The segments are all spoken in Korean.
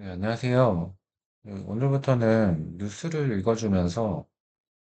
네, 안녕하세요. 그 오늘부터는 뉴스를 읽어주면서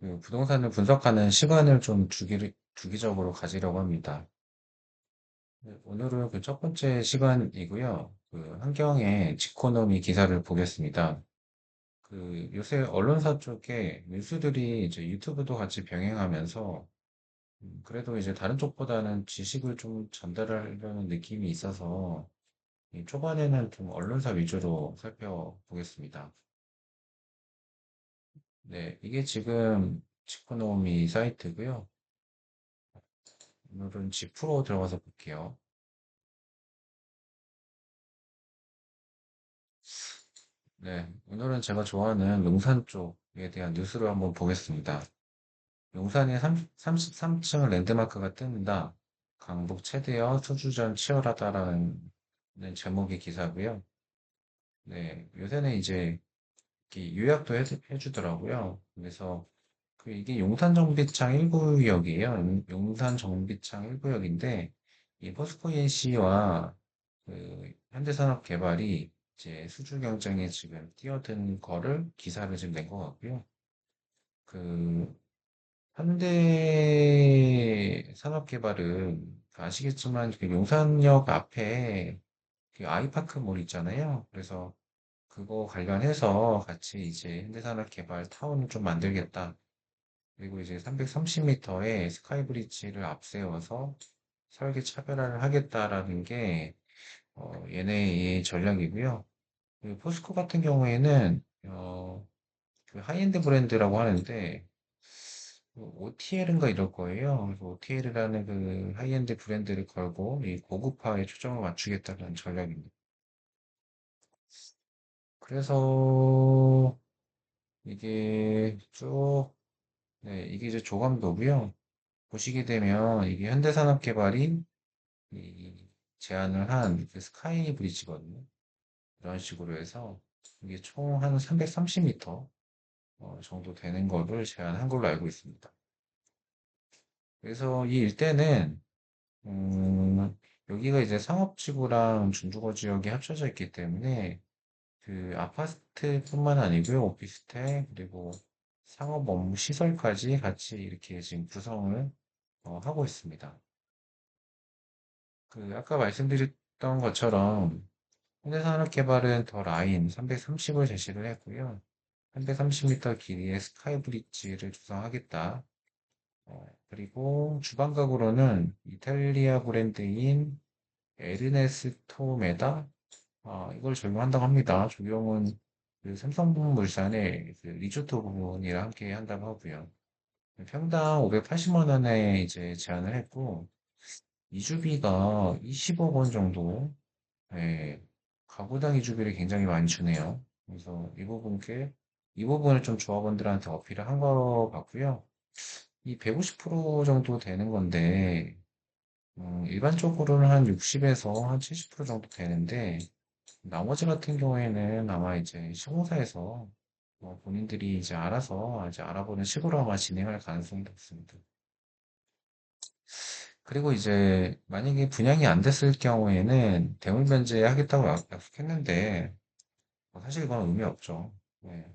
그 부동산을 분석하는 시간을 좀 주기, 주기적으로 가지려고 합니다. 네, 오늘은 그 첫 번째 시간이고요. 그 환경의 지코노미 기사를 보겠습니다. 그 요새 언론사 쪽에 뉴스들이 이제 유튜브도 같이 병행하면서 음, 그래도 이제 다른 쪽보다는 지식을 좀 전달하려는 느낌이 있어서 이 초반에는 좀 언론사 위주로 살펴보겠습니다. 네, 이게 지금 지코노미 사이트고요. 오늘은 지프로 들어가서 볼게요. 네, 오늘은 제가 좋아하는 용산 쪽에 대한 뉴스를 한번 보겠습니다. 용산에 33층 랜드마크가 뜬다. 강북 최대여 수주전 치열하다라는 제목의 기사고요. 네, 요새는 이제 요약도 해, 해주더라고요. 그래서 그 이게 용산 정비창 1구역이에요. 용산 정비창 1구역인데 이 포스코 ENC와 그 현대산업개발이 이제 수주 경쟁에 지금 뛰어든 거를 기사를 지금 낸 것 같고요. 그 현대 산업개발은 아시겠지만 그 용산역 앞에 그 아이파크몰 있잖아요. 그래서 그거 관련해서 같이 이제 현대산업개발 타운을 좀 만들겠다. 그리고 이제 330m의 스카이브리지를 앞세워서 설계 차별화를 하겠다라는 게 어, 얘네의 전략이고요. 그 포스코 같은 경우에는 어, 그 하이엔드 브랜드라고 하는데 OTL인가 이럴 거예요. OTL이라는 그 하이엔드 브랜드를 걸고 이 고급화에 초점을 맞추겠다는 전략입니다. 그래서 이게 쭉 네, 이게 이제 조감도고요. 보시게 되면 이게 현대산업개발이 이 제안을 한그 스카이 브리지거든요. 이런 식으로 해서 이게 총 한 330m 어, 정도 되는 거를 제안한 걸로 알고 있습니다. 그래서 이 일대는 음, 여기가 이제 상업지구랑 중주거 지역이 합쳐져 있기 때문에 그 아파트뿐만 아니고요. 오피스텔 그리고 상업 업무 시설까지 같이 이렇게 지금 구성을 어, 하고 있습니다. 그 아까 말씀드렸던 것처럼 현대산업개발은 더 라인 330을 제시를 했고요. 330m 길이의 스카이 브릿지를 조성하겠다. 어, 그리고 주방 가구로는 이탈리아 브랜드인 에르네스토 메다 아, 이걸 적용한다고 합니다. 적용은 그 삼성물산의 그 리조트 부분이랑 함께 한다고 하고요. 평당 580만 원에 이제 제안을 했고 이주비가 20억 원 정도 예, 가구당 이주비를 굉장히 많이 주네요. 그래서 이 부분께 이 부분을 좀 조합원들한테 어필을 한것 같고요. 이 150% 정도 되는 건데 음, 일반적으로는 한 60에서 한 70% 정도 되는데 나머지 같은 경우에는 아마 이제 시공사에서 뭐 본인들이 이제 알아서 이제 알아보는 식으로 아마 진행할 가능성이 높습니다. 그리고 이제 만약에 분양이 안 됐을 경우에는 대물 변제하겠다고 약- 약속했는데 뭐 사실 그건 의미 없죠. 네.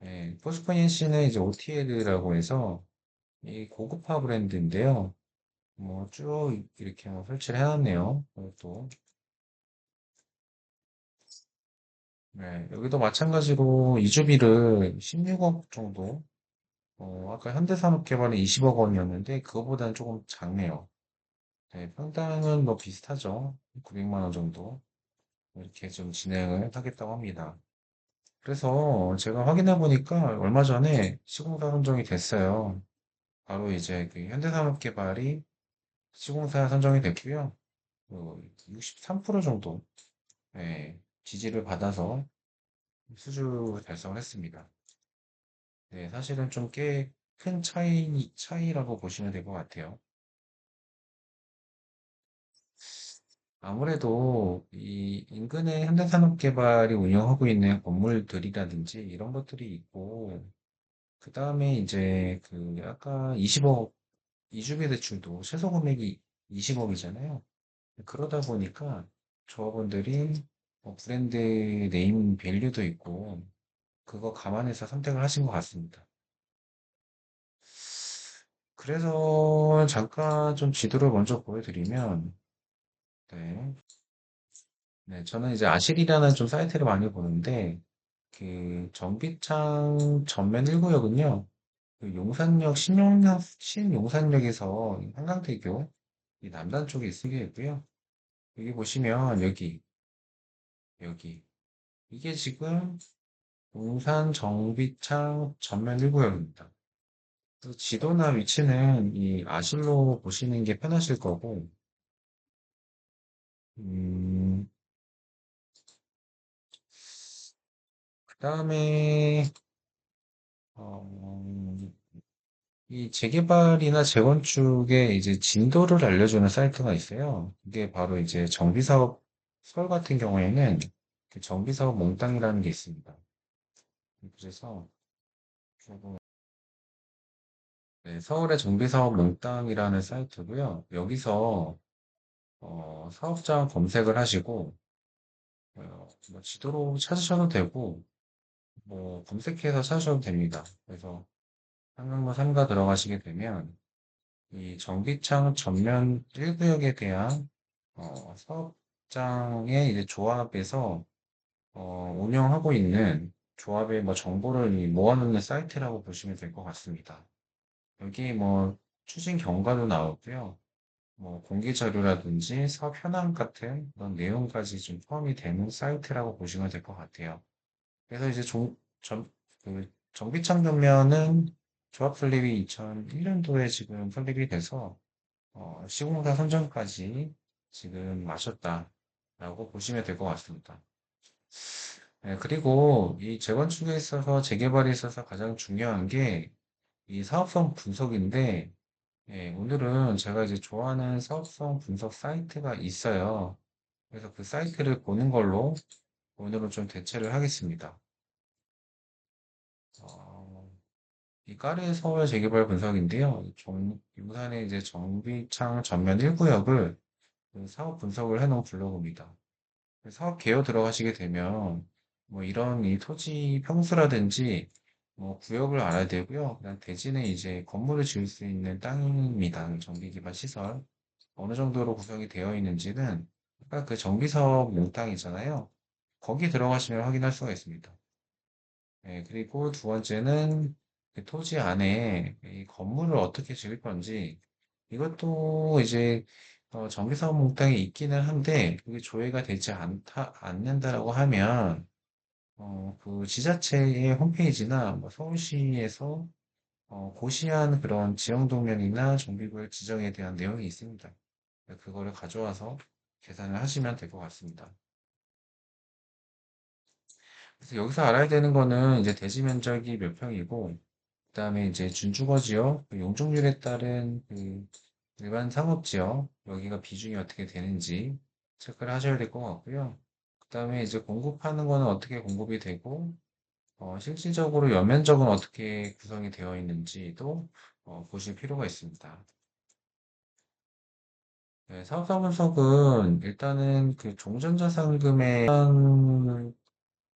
네. 포스코인 씨는 이제 OTL이라고 해서 이 고급화 브랜드인데요. 뭐 쭉 이렇게 뭐 설치를 해놨네요. 또 네, 여기도 마찬가지로 이주비를 16억 정도 어, 아까 현대산업개발은 20억 원이었는데 그거보다는 조금 작네요. 네, 평당은 뭐 비슷하죠. 900만 원 정도 이렇게 좀 진행을 하겠다고 합니다. 그래서 제가 확인해 보니까 얼마 전에 시공사 선정이 됐어요. 바로 이제 그 현대산업개발이 시공사 선정이 됐고요. 63% 정도 네, 지지를 받아서 수주 달성을 했습니다. 네, 사실은 좀 꽤 큰 차이, 차이라고 보시면 될 것 같아요. 아무래도 이 인근의 현대산업개발이 운영하고 있는 건물들이라든지 이런 것들이 있고, 그 다음에 이제 그 아까 20억 이주비 대출도 최소 금액이 20억이잖아요. 그러다 보니까 조합원들이 뭐 브랜드 네임 밸류도 있고 그거 감안해서 선택을 하신 것 같습니다. 그래서 잠깐 좀 지도를 먼저 보여드리면 네, 네, 저는 이제 아실이라는 좀 사이트를 많이 보는데 그 정비창 전면 1구역은요. 그 용산역 신용산 신용산역에서 한강대교 이 남단 쪽에 있게 있고요. 여기 보시면 여기 여기 이게 지금 용산 정비창 전면 1구역입니다. 그래서 지도나 위치는 이 아실로 보시는 게 편하실 거고 음, 그 다음에 어, 이 재개발이나 재건축의 이제 진도를 알려주는 사이트가 있어요. 이게 바로 이제 정비사업 서울 같은 경우에는 그 정비사업 몽땅이라는 게 있습니다. 그래서 네, 서울의 정비사업 몽땅이라는 사이트고요. 여기서 어, 사업장 검색을 하시고 어, 뭐 지도로 찾으셔도 되고 뭐 검색해서 찾으셔도 됩니다. 그래서 한강로 3가 들어가시게 되면 이 정비창 전면 1구역에 대한 어, 사업장의 이제 조합에서 어, 운영하고 있는 조합의 뭐 정보를 이 모아놓는 사이트라고 보시면 될 것 같습니다. 여기 뭐 추진 경과도 나오고요. 뭐 공개 자료라든지 사업 현황 같은 그런 내용까지 좀 포함이 되는 사이트라고 보시면 될 것 같아요. 그래서 이제 종, 전, 그 정비창 전면은 조합 설립이 2001년도에 지금 설립이 돼서 어, 시공사 선정까지 지금 마쳤다라고 보시면 될 것 같습니다. 네, 그리고 이 재건축에 있어서 재개발에 있어서 가장 중요한 게 이 사업성 분석인데 예, 오늘은 제가 이제 좋아하는 사업성 분석 사이트가 있어요. 그래서 그 사이트를 보는 걸로 오늘은 좀 대체를 하겠습니다. 어, 이 까르 서울 재개발 분석인데요. 정, 용산의 이제 정비창 전면 1구역을 그 사업 분석을 해놓은 블로그입니다. 그 사업 개요 들어가시게 되면 뭐 이런 이 토지 평수라든지 뭐 구역을 알아야 되고요. 그다음 대지는 이제 건물을 지을 수 있는 땅입니다. 정비 기반 시설 어느 정도로 구성이 되어 있는지는 아까 그 정비 사업 몽땅이잖아요. 거기 들어가시면 확인할 수가 있습니다. 네, 그리고 두 번째는 그 토지 안에 이 건물을 어떻게 지을 건지 이것도 이제 어, 정비사업 몽땅에 있기는 한데 그게 조회가 되지 않다, 않는다라고 하면 어, 그 지자체의 홈페이지나 뭐 서울시에서 어, 고시한 그런 지형도면이나 정비구역 지정에 대한 내용이 있습니다. 그거를 가져와서 계산을 하시면 될 것 같습니다. 그래서 여기서 알아야 되는 거는 이제 대지 면적이 몇 평이고, 그 다음에 이제 준주거 지역, 그 용적률에 따른 그 일반 상업 지역, 여기가 비중이 어떻게 되는지 체크를 하셔야 될 것 같고요. 그 다음에 이제 공급하는 거는 어떻게 공급이 되고, 어, 실질적으로 연면적은 어떻게 구성이 되어 있는지도 어, 보실 필요가 있습니다. 네, 사업자 분석은 일단은 그 종전자산금의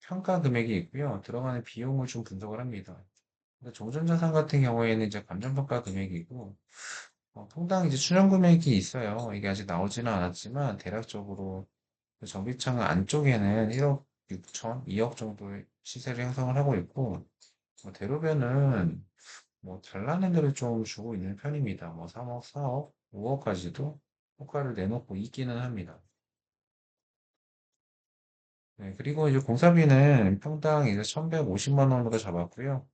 평가 금액이 있고요. 들어가는 비용을 좀 분석을 합니다. 종전자산 같은 경우에는 이제 감정평가 금액이고, 어, 통당 이제 추정 금액이 있어요. 이게 아직 나오지는 않았지만, 대략적으로 그 정비창 안쪽에는 1억 6천, 2억 정도의 시세를 형성을 하고 있고, 뭐 대로변은 뭐 데를 좀 주고 있는 편입니다. 뭐 3억, 4억, 5억까지도 효과를 내놓고 있기는 합니다. 네, 그리고 이제 공사비는 평당 이제 1,150만 원으로 잡았고요.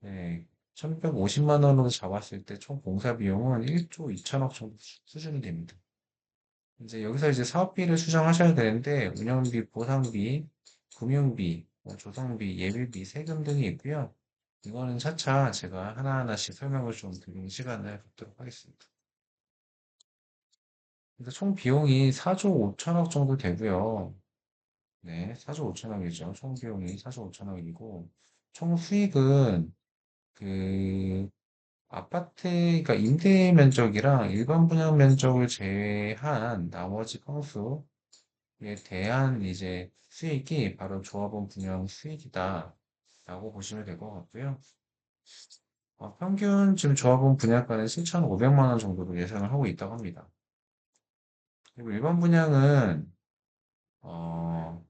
네, 1,150만 원으로 잡았을 때 총 공사 비용은 1조 2천억 정도 수- 수준이 됩니다. 이제 여기서 이제 사업비를 수정하셔야 되는데 운영비, 보상비, 금융비, 뭐 조성비, 예비비, 세금 등이 있고요. 이거는 차차 제가 하나하나씩 설명을 좀 드리는 시간을 갖도록 하겠습니다. 총 비용이 4조 5천억 정도 되고요. 네, 4조 5천억이죠. 총 비용이 4조 5천억이고 총 수익은 그 아파트, 그러니까 임대 면적이랑 일반 분양 면적을 제외한 나머지 평수 대한 이제 수익이 바로 조합원 분양 수익이다. 라고 보시면 될 것 같고요. 어, 평균 지금 조합원 분양가는 7,500만 원 정도로 예상을 하고 있다고 합니다. 그리고 일반 분양은 어,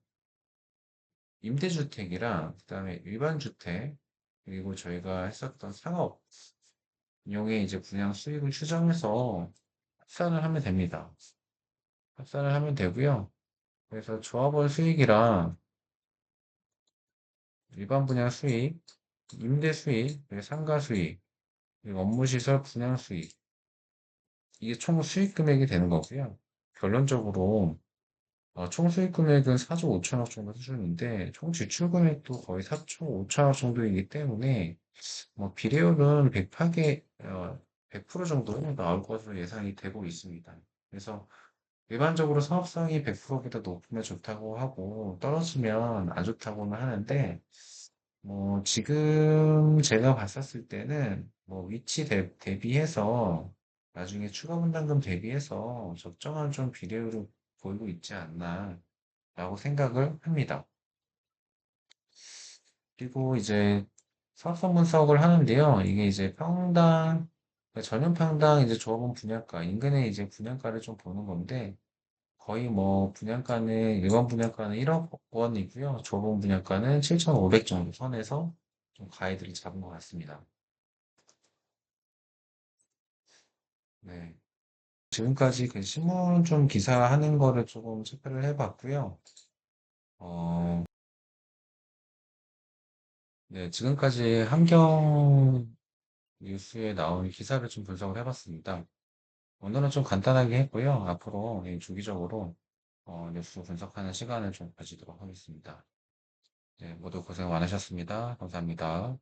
임대주택이랑 그다음에 일반 주택 그리고 저희가 했었던 상업 용의 이제 분양 수익을 추정해서 합산을 하면 됩니다. 합산을 하면 되고요. 그래서 조합원 수익이랑 일반 분양 수익, 임대 수익, 상가 수익, 업무시설 분양 수익 이게 총 수익 금액이 되는 거고요. 결론적으로 어, 총 수익 금액은 4조 5천억 정도 수준인데 총 지출 금액도 거의 4조 5천억 정도이기 때문에 뭐 비례율은 108개, 어, 100% 정도 나올 것으로 예상이 되고 있습니다. 그래서 일반적으로 사업성이 100%보다 높으면 좋다고 하고 떨어지면 안 좋다고는 하는데 뭐 지금 제가 봤었을 때는 뭐 위치 대, 대비해서 나중에 추가 분담금 대비해서 적정한 좀 비례율을 보이고 있지 않나 라고 생각을 합니다. 그리고 이제 사업성 분석을 하는데요. 이게 이제 평당, 전년 평당 이제 조합원 분양가, 인근의 이제 분양가를 좀 보는 건데, 거의 뭐 분양가는, 일반 분양가는 1억 원이고요. 조합원 분양가는 7,500 정도 선에서 좀 가이드를 잡은 것 같습니다. 네. 지금까지 그 신문 좀 기사 하는 거를 조금 체크를 해봤고요. 어, 네, 지금까지 환경 뉴스에 나온 기사를 좀 분석을 해봤습니다. 오늘은 좀 간단하게 했고요. 앞으로 예, 주기적으로 어, 뉴스 분석하는 시간을 좀 가지도록 하겠습니다. 네, 모두 고생 많으셨습니다. 감사합니다.